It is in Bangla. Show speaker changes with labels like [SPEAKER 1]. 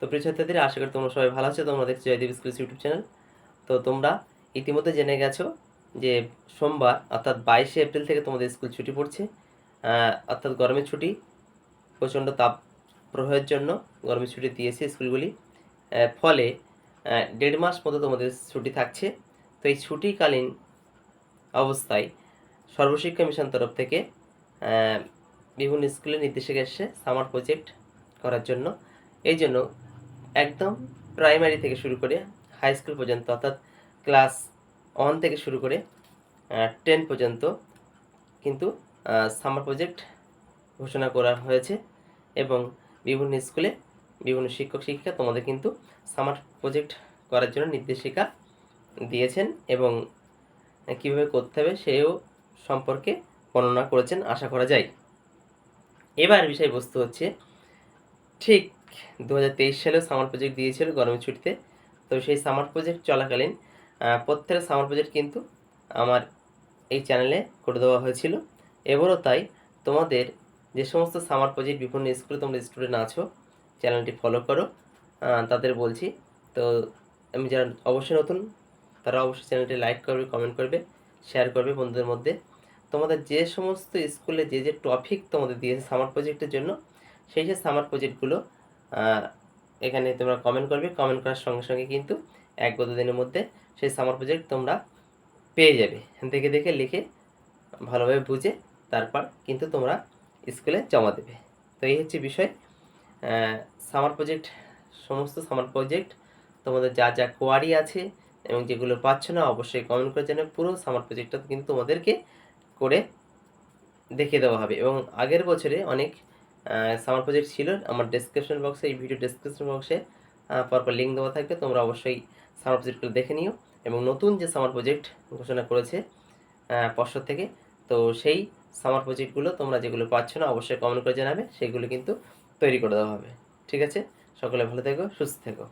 [SPEAKER 1] তো ছাত্রীদের আশা করি তোমরা সবাই ভালো আছো। তোমরা দেখছ জয়দীপ স্কুল ইউটিউব চ্যানেল। তো তোমরা ইতিমধ্যে জেনে গেছো যে সোমবার, অর্থাৎ বাইশে এপ্রিল থেকে তোমাদের স্কুল ছুটি পড়ছে। অর্থাৎ গরমের ছুটি, প্রচণ্ড তাপ প্রবাহের জন্য গরমের ছুটি দিয়েছে স্কুলগুলি। ফলে দেড় মাস মতো তোমাদের ছুটি থাকছে। তো এই ছুটিকালীন অবস্থায় সর্বশিক্ষা মিশন তরফ থেকে বিভিন্ন স্কুলে নির্দেশিকা এসেছে সামার প্রজেক্ট করার জন্য। এই জন্য একদম প্রাইমারি থেকে শুরু করে হাই স্কুল পর্যন্ত, অর্থাৎ ক্লাস ওয়ান থেকে শুরু করে টেন পর্যন্ত কিন্তু সামার প্রজেক্ট ঘোষণা করা হয়েছে এবং বিভিন্ন স্কুলে বিভিন্ন শিক্ষক, শিক্ষিকা তোমাদের কিন্তু সামার প্রজেক্ট করার জন্য নির্দেশিকা দিয়েছেন এবং কীভাবে করতে হবে সেও সম্পর্কে বর্ণনা করেছেন, আশা করা যায়। এবার বিষয়বস্তু হচ্ছে, ঠিক দু হাজার তেইশ সালেও সামার প্রজেক্ট দিয়েছিল গরমের ছুটিতে। তো সেই সামার প্রজেক্ট চলাকালীন আহ, প্রত্যেকটা সামার প্রজেক্ট কিন্তু আমার এই চ্যানেলে করে দেওয়া হয়েছিল। এবারও তাই তোমাদের যে সমস্ত সামার প্রজেক্ট বিভিন্ন স্কুলে তোমরা স্টুডেন্ট আছো চ্যানেলটি ফলো করো। তাদের বলছি তো আমি যারা অবশ্যই নতুন তারা অবশ্যই চ্যানেলটি লাইক করবে কমেন্ট করবে শেয়ার করবে বন্ধুদের মধ্যে। তোমাদের যে সমস্ত স্কুলে যে যে টপিক তোমাদের দিয়েছে সামার প্রজেক্টের জন্য সেই সেই সামার প্রজেক্টগুলো এখানে তোমরা কমেন্ট করবে। কমেন্ট করার সঙ্গে সঙ্গে কিন্তু এক বা দিনের মধ্যে সেই সামার প্রজেক্ট তোমরা পেয়ে যাবে। দেখে দেখে লিখে ভালোভাবে বুঝে তারপর কিন্তু তোমরা স্কুলে জমা দেবে। তো এই হচ্ছে বিষয়। সামার প্রজেক্ট সমস্ত সামার প্রজেক্ট তোমাদের যা যা কোয়ারি আছে এবং যেগুলো পাচ্ছ না, অবশ্যই কমেন্ট করে জানাবে পুরো সামার প্রজেক্টটা কিন্তু তোমাদেরকে করে দেখিয়ে দেওয়া হবে। এবং আগের বছরে অনেক সামার প্রজেক্ট ছিল, আমার ডেসক্রিপশন বক্সে এই ভিডিও ডেসক্রিপশন বক্সে পরপর লিঙ্ক দেওয়া থাকবে, তোমরা অবশ্যই সামার প্রজেক্টগুলো দেখে নিও। এবং নতুন যে সামার প্রজেক্ট ঘোষণা করেছে পর্ষদ থেকে, তো সেই সামার প্রজেক্টগুলো তোমরা যেগুলো পাচ্ছ না, অবশ্যই কমেন্ট করে জানাবে, সেগুলো কিন্তু তৈরি করে দেওয়া হবে। ঠিক আছে? সকলে ভালো থেকো, সুস্থ থেকো।